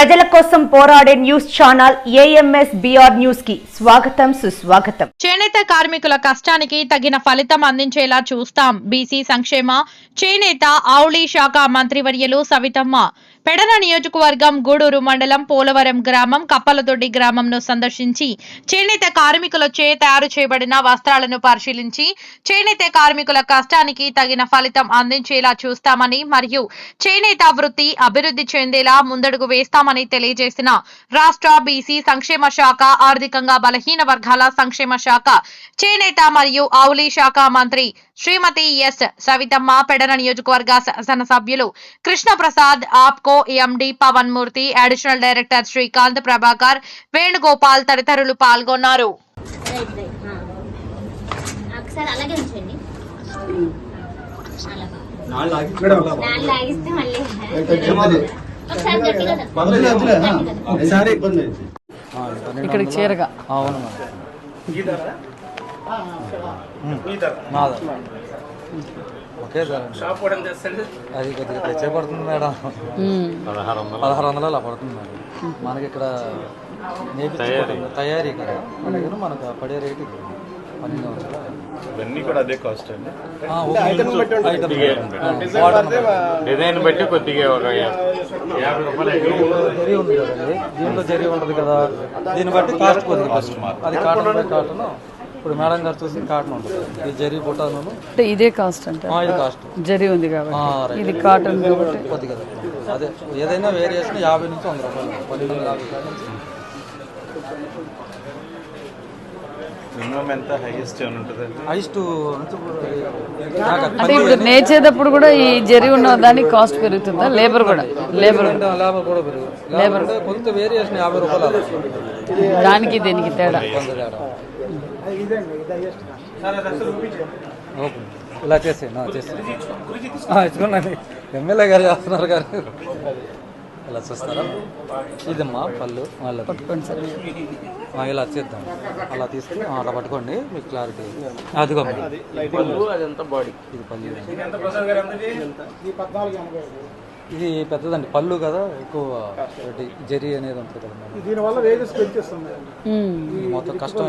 ప్రజల కోసం పోరాడే న్యూస్ ఛానల్ ఏఎంఎస్ బిఆర్ న్యూస్కి స్వాగతం సుస్వాగతం. చేనేత కార్మికుల కష్టానికి తగిన ఫలితం అందించేలా చూస్తాం. బీసీ సంక్షేమ చేనేత ఆవులి శాఖ మంత్రివర్యులు సవితమ్మ. పెడన నియోజకవర్గం గూడూరు మండలం పోలవరం గ్రామం కప్పలదొడ్డి గ్రామంను సందర్శించి చేనేత కార్మికులచే తయారు చేయబడిన వస్త్రాలను పరిశీలించి చేనేత కార్మికుల కష్టానికి తగిన ఫలితం అందించేలా చూస్తామని మరియు చేనేత వృత్తి అభివృద్ధి చెందేలా ముందడుగు వేస్తామని తెలియజేసిన రాష్ట్ర బీసీ సంక్షేమ శాఖ ఆర్థికంగా బలహీన వర్గాల సంక్షేమ శాఖ చేనేత మరియు ఆవులి శాఖ మంత్రి శ్రీమతి ఎస్. సవితమ్మ పెడన నియోజకవర్గ శాసన సభ్యులు Krishnaprasad APCO MD Pavan Murthy additional director Srikanth Prabhakar Venugopal తదితరులు పాల్గొన్నారు. అలాగే ఒకసారి ఇబ్బంది ఇక్కడికి చేరగా. అవును. మాదా ఓకే సార్. అది కొద్దిగా తెచ్చే పడుతుంది మేడం. పదహారు వందలు అలా పడుతుంది మేడం. మనకి ఇక్కడ నేర్పించుకోవడం తయారీ. కదా. దగ్గర మనకు పడే రేటు ఇవన్నీ కూడా అదే కాస్ట్ అండి. డిజైన్ బట్టి కొద్దిగా ఒక యాభై రూపాయలు జరీ ఉంది కదండి దీంట్లో జరీ ఉంటుంది కదా. దీన్ని బట్టి కాస్ట్ కొద్దిగా కష్టం అది కాటన్ కాటన్ ఇప్పుడు మేడం గారు చూసి కాటన్ ఉంటుంది. ఈ జరీ బుటాను అంటే ఇదే కాస్ట్ అంటే. ఇది కాస్ట్ జరి ఉంది కాబట్టి. ఇది కాటన్ కాబట్టి. కొద్దిగా. అదే ఏదైనా వేరియేషన్ యాభై నుంచి వంద రూపాయలు. పన్నెండు యాభై మినిమం ఎంత హైయెస్ట్ ఏమైనా ఉంటుందండి? హైస్ట్ నుంచి అంటే ఇప్పుడు నేర్చేటప్పుడు కూడా ఈ జరి ఉన్న దానికి కాస్ట్ పెరుగుతుందా? లేబర్ కూడా. లేబర్ లేబర్ కూడా పెరుగుతుంది. లేబర్ కొంత వేరియేషన్ యాభై రూపాయలు. దానికి దీనికి తేడా. ఇలా చేసేయండి ఆ, ఇదిగోండి ఎమ్మెల్యే గారు చేస్తున్నారు గారు. ఇలా చూస్తారా? ఇదమ్మా పళ్ళు వాళ్ళ పట్టుకోండి సార్. ఇలా చేద్దాం. అలా తీసుకుని అలా పట్టుకోండి మీకు క్లారిటీ అదిగో పళ్ళు. అదంతా బాడీ. ఇది పళ్ళు ఇది పెద్దదండి పళ్ళు కదా ఎక్కువ జరీ అనేది ఉంటుంది. ఉమ్. మొత్తం కష్టం.